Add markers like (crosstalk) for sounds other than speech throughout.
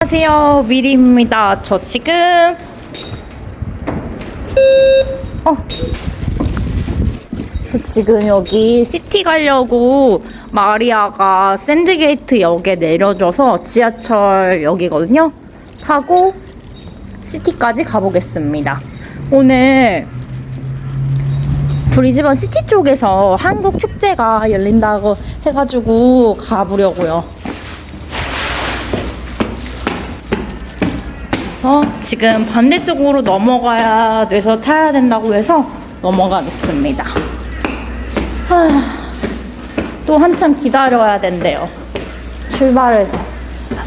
안녕하세요 미리입니다. 저 지금 어. 저 지금 여기 시티 가려고 마리아가 샌드게이트 역에 내려줘서 지하철 역이거든요. 타고 시티까지 가보겠습니다. 오늘 브리즈번 시티 쪽에서 한국 축제가 열린다고 해가지고 가보려고요 그래서 지금 반대쪽으로 넘어가야 돼서 타야 된다고 해서 넘어가겠습니다. 하, 또 한참 기다려야 된대요. 출발해서.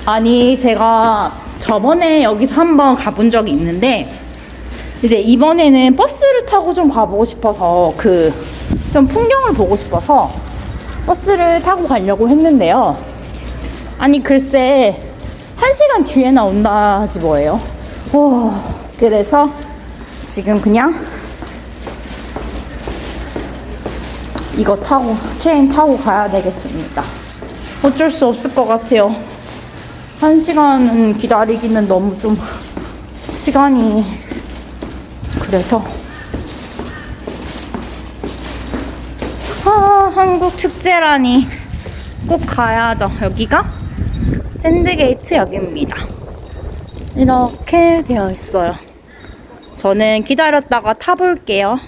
아니, 제가 저번에 여기서 한번 가본 적이 있는데, 이제 이번에는 버스를 타고 좀 가보고 싶어서, 그, 좀 풍경을 보고 싶어서, 버스를 타고 가려고 했는데요. 아니, 글쎄, 한 시간 뒤에 나온다지 뭐예요. 오, 그래서 지금 그냥 이거 타고 트레인 타고 가야 되겠습니다. 어쩔 수 없을 것 같아요. 한 시간은 기다리기는 너무 좀 시간이 그래서 아, 한국 축제라니 꼭 가야죠. 여기가 샌드게이트 역입니다. 이렇게 되어 있어요. 저는 기다렸다가 타볼게요.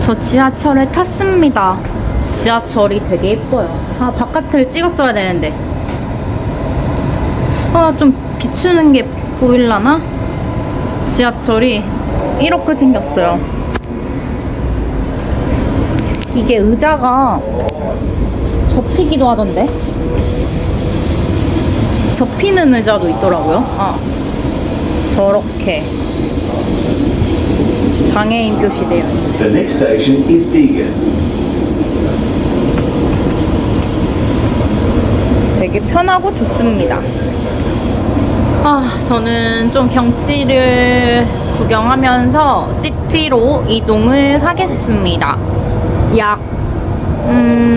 저 지하철에 탔습니다. 지하철이 되게 예뻐요. 아, 바깥을 찍었어야 되는데. 아, 좀 비추는 게 보일라나? 지하철이 이렇게 생겼어요. 이게 의자가 접히기도 하던데? 접히는 의자도 있더라고요. 아, 저렇게 장애인 있는. The next station is Deegan. 되게 편하고 좋습니다. 아, 저는 좀 경치를 구경하면서 시티로 이동을 하겠습니다. 약, 음,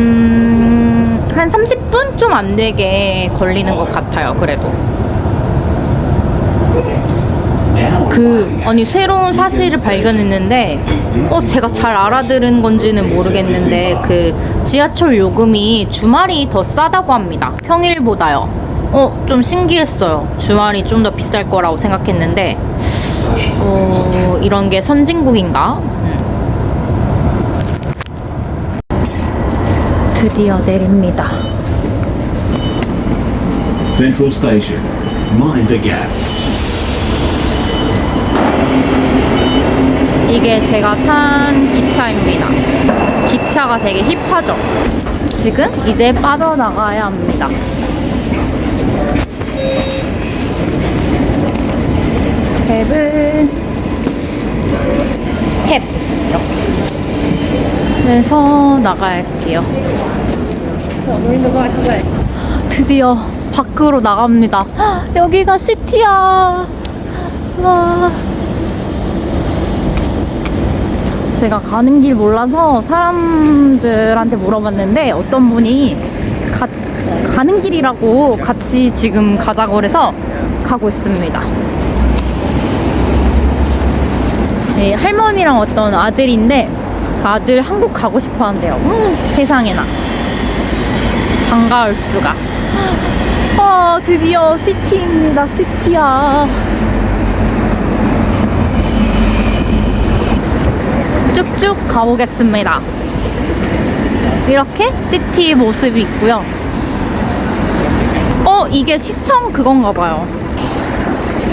한 30분 좀 안 되게 걸리는 것 같아요, 그래도. 그, 아니, 새로운 사실을 발견했는데, 어, 제가 잘 알아들은 건지는 모르겠는데, 그, 지하철 요금이 주말이 더 싸다고 합니다. 평일보다요. 어, 좀 신기했어요. 주말이 좀 더 비쌀 거라고 생각했는데, 어, 이런 게 선진국인가? 드디어 내립니다. Central Station. Mind the gap. 이게 제가 탄 기차입니다. 기차가 되게 힙하죠? 지금 이제 빠져나가야 합니다. 탭은 탭 이렇게 그래서 나갈게요. 드디어 밖으로 나갑니다. 헉, (gasps) 여기가 시티야. 와. 제가 가는 길 몰라서 사람들한테 물어봤는데 어떤 분이 가, 가는 길이라고 같이 지금 가자고 그래서 가고 있습니다. 네, 할머니랑 어떤 아들인데 그 아들 한국 가고 싶어 한대요. 음, 세상에나. 반가울 수가. 아, 드디어 시티입니다. 시티야. 쭉쭉 가보겠습니다. 이렇게 시티 모습이 있고요. 어, 이게 시청 그건가 봐요.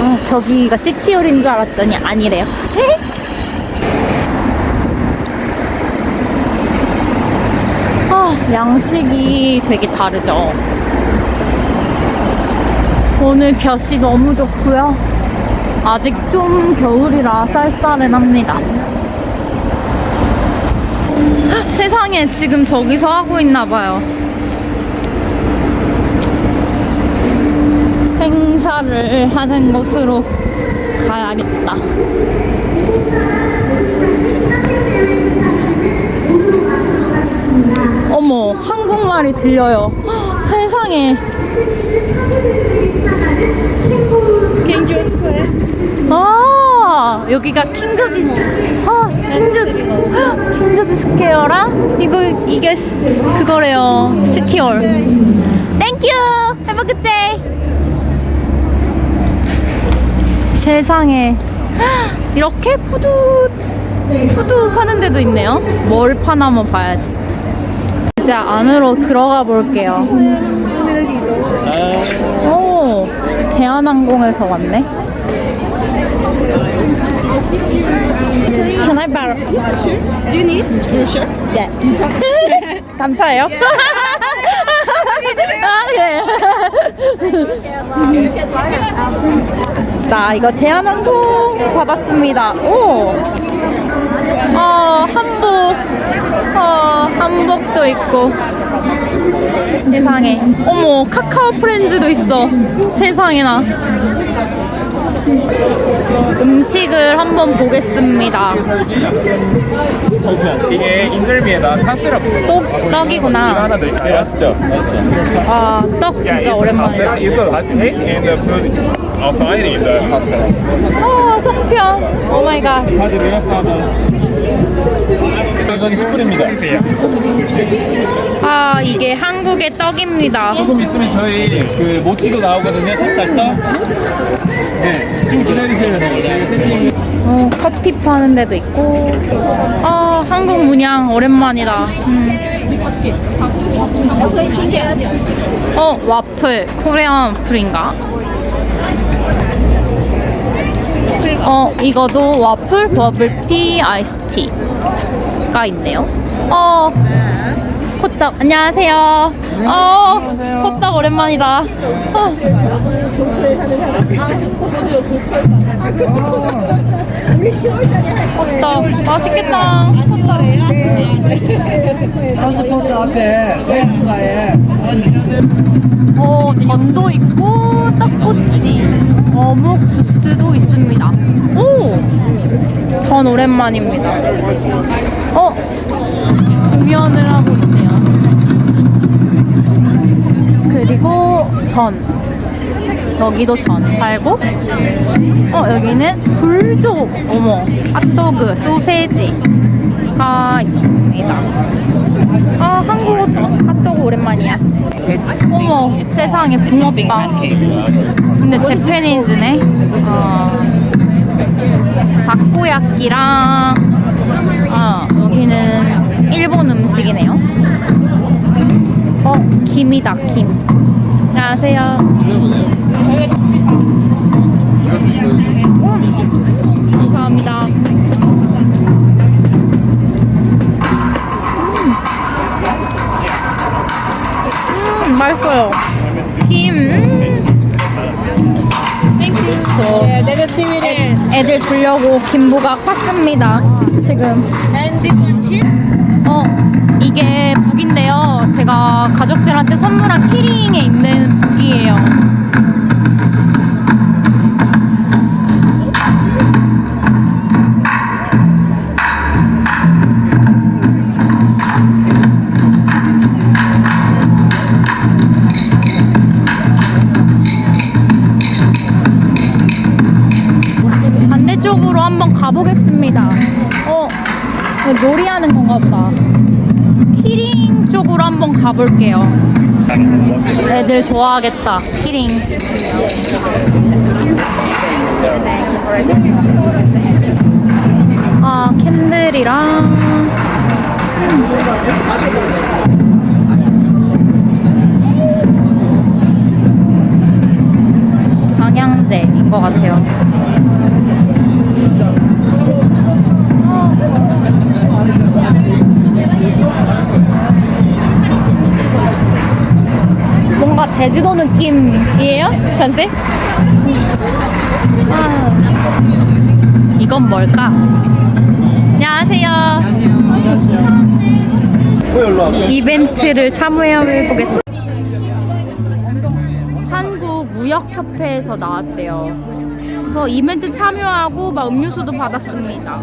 아, 저기가 시티홀인 줄 알았더니 아니래요. (laughs) 양식이 되게 다르죠. 오늘 볕이 너무 좋고요. 아직 좀 겨울이라 쌀쌀해합니다. 세상에 지금 저기서 하고 있나 봐요. 행사를 하는 곳으로 가야겠다. 어머, 한국말이 들려요. 세상에. 아 여기가 킹저지 스- 아 킹저지 킹저지 스퀘어랑 이거 이게 시- 그거래요. 시티홀 땡큐 have a good day. 세상에. 이렇게 푸드 푸드 파는 데도 있네요. 뭘 파나 한번 봐야지 이제 안으로 들어가 볼게요 오 대한항공에서 왔네 Can I borrow? Do you need? Sure. Yeah. (laughs) 감사해요. 아, 네. 나 이거 대한항공 받았습니다. 오. 어, 한복. 어, 있고. 세상에. 어머, 카카오 프렌즈도 있어. 세상에나. 음식을 한번 보겠습니다. 이게 인절미에다 떡, 떡이구나. 하나 더 있어요 맛있죠? 맛있어 아, 떡 진짜 오랜만이다. Pasta 아, 송편. 오 마이 갓. 바지 레어스하고 가격이 10불입니다 아, 이게 한국의 떡입니다. 조금 있으면 저희 그 모찌도 나오거든요 찹쌀떡 네, 좀 기다리셔야 돼요 저희 세팅 어, 커피 파는 데도 있고. 아, 한국 문양 오랜만이다. 음. 어, 와플. 코리안 와플인가? 어, 이거도 와플, 버블티, 아이스티가 있네요. 어, 호떡. 안녕하세요. 어, 호떡 오랜만이다. 어. 호떡 맛있겠다. 앞에 왼가에 어, 전도 있고 떡꼬치, 어묵 주스도 있습니다. 오, 전 오랜만입니다. 어, 공연을 하고 그리고 전. 여기도 전 팔고, 어, 여기는 불족, 어머, 핫도그, 소세지가 있습니다. 아, 한국 핫도그 오랜만이야. 어머, 세상에 붕어빵. 근데 재패니즈네. 어, 바꾸야끼랑, 아, 여기는 일본 음식이네요. 어, 김이다, 김. 안녕하세요. 감사합니다. 음, 맛있어요. 김. 땡큐. 저 애, 애들 주려고 김부각 샀습니다. 지금. 어, 이게. 제 가 가족들한테 선물한 키링에 있는 북이에요. 반대쪽으로 한번 가보겠습니다. 어, 놀이하는 건가 보다. 키링 쪽으로 한번 가볼게요. 애들 좋아하겠다. 키링. 아, 캔들이랑. 방향제인 것 같아요. 제주도 느낌이에요? 컨셉? 아, 이건 뭘까? 안녕하세요. 이벤트를 참여해 보겠습니다. 한국 무역협회에서 나왔대요. 그래서 이벤트 참여하고 막 음료수도 받았습니다.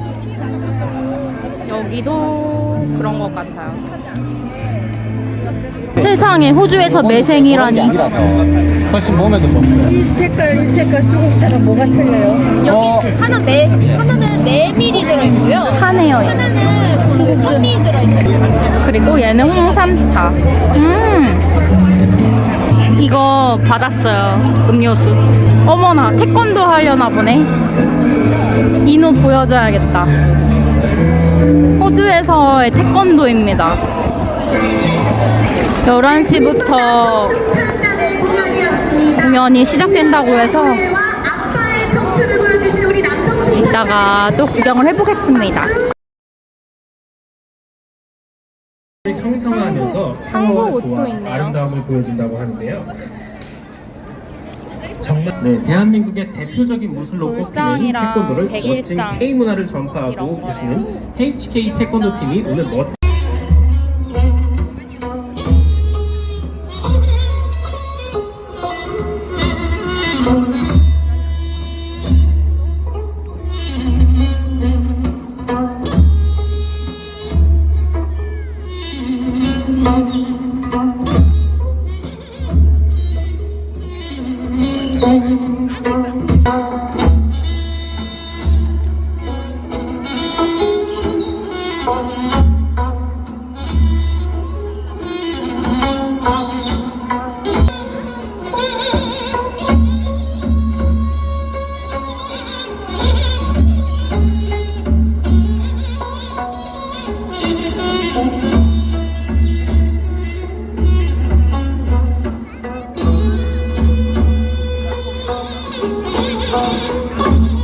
여기도 그런 것 같아요. 세상에 호주에서 매생이라니. 아니라서 훨씬 몸에도 좋고. 이 색깔 이 색깔 수국차랑 뭐가 틀려요? 어, 하나 매 하나는 메밀이 들어있고요. 차네요. 얘. 하나는 수국 현미 들어있어요. 그리고 얘는 홍삼차. 음. 이거 받았어요. 음료수. 어머나, 태권도 하려나 보네. 이노 보여줘야겠다. 호주에서의 태권도입니다. 11시부터 중창단의 공연이었습니다. 공연이 시작된다고 해서 노래와 아빠의 청춘을 보여주신 우리 남성 중창단 이따가 또 구경을 해보겠습니다. 형성하면서 한국 평화와 옷도 있네요. 아름다움을 보여준다고 하는데요. 정말 네 대한민국의 대표적인 무술로 꼽히는 태권도를 백일상 멋진 K 문화를 전파하고. 계시는 HK 태권도 팀이 오늘 멋진 Oh,